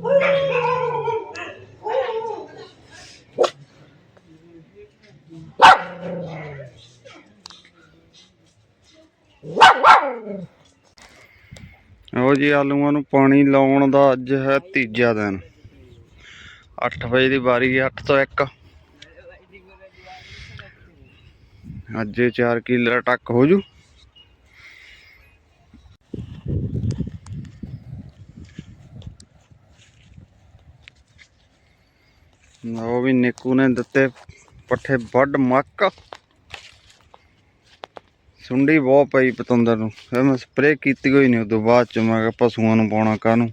ਉਹ ਜੀ ਆਲੂਆਂ ਨੂੰ ਪਾਣੀ ਲਾਉਣ ਦਾ ਅੱਜ ਹੈ ਤੀਜਾ ਦਿਨ। 8 ਵਜੇ ਦੀ ਵਾਰੀ ਹੈ 8 ਤੋਂ 1 ਅੱਜ 4 ਕਿਲੋ ਟੱਕ ਹੋ ਜੂ। ਉਹ ਵੀ ਨਿੱਕੂ ਨੇ ਦਿੱਤੇ ਪੱਠੇ ਵੱਡ ਮੱਕ। ਸੁੰਡੀ ਬਹੁਤ ਪਈ ਪਤੰਦਰ ਨੂੰ। ਫਿਰ ਮੈਂ ਸਪਰੇਅ ਕੀਤੀ ਹੋਈ ਨਹੀਂ ਉਦੋਂ ਬਾਅਦ ਚ ਮੈਂ ਕਿਹਾ ਪਸ਼ੂਆਂ ਨੂੰ ਪਾਉਣਾ ਕਾਹਨੂੰ?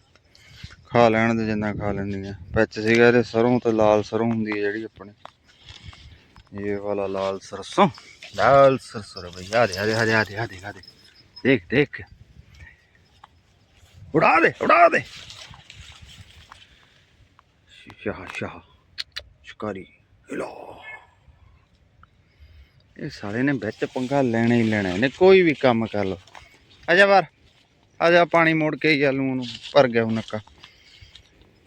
ਖਾ ਲੈਣ ਦੇ ਜਿੰਨਾ ਖਾ ਲੈਂਦੀਆਂ। ਵਿੱਚ ਸੀਗਾ ਇਹਦੇ ਸਰੋਂ ਤੇ ਲਾਲ ਸਰੋਂ ਹੁੰਦੀ ਹੈ ਜਿਹੜੀ ਆਪਣੇ। ਇਹ ਵਾਲਾ ਲਾਲ ਸਰਸੋਂ। ਲਾਲ ਸਰਸੋਂ ਬਈ, ਆ ਦੇ ਆ ਦੇ ਆ ਦੇ ਆ ਦੇ ਆ ਦੇ ਆ ਦੇ। ਦੇਖ ਦੇਖ। ਉਡਾ ਦੇ ਉਡਾ ਦੇ। ਸ਼ਾਹ ਸ਼ਾਹ। ਸ਼ਿਕਾਰੀ ਹਿਲਾ। ਇਹ ਸਾਲੇ ਨੇ ਵਿੱਚ ਪੰਗਾ ਲੈਣਾ ਹੀ ਲੈਣਾ, ਇਹਨੇ ਕੋਈ ਵੀ ਕੰਮ ਕਰ ਲੋ ਆਜਾ ਬਾਹਰ ਆਜਾ ਪਾਣੀ ਮੋੜ ਕੇ ਹੀ ਆਲੂ ਨੂੰ, ਭਰ ਗਿਆ ਉਹ ਨੱਕਾ।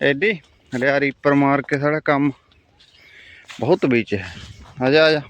ਐਡੀ ਹਲਿਆ ਰੀਪਰ ਮਾਰ ਕੇ ਸਾਡਾ ਕੰਮ ਬਹੁਤ ਵਿੱਚ ਹੈ। ਆਜਾ ਆਜਾ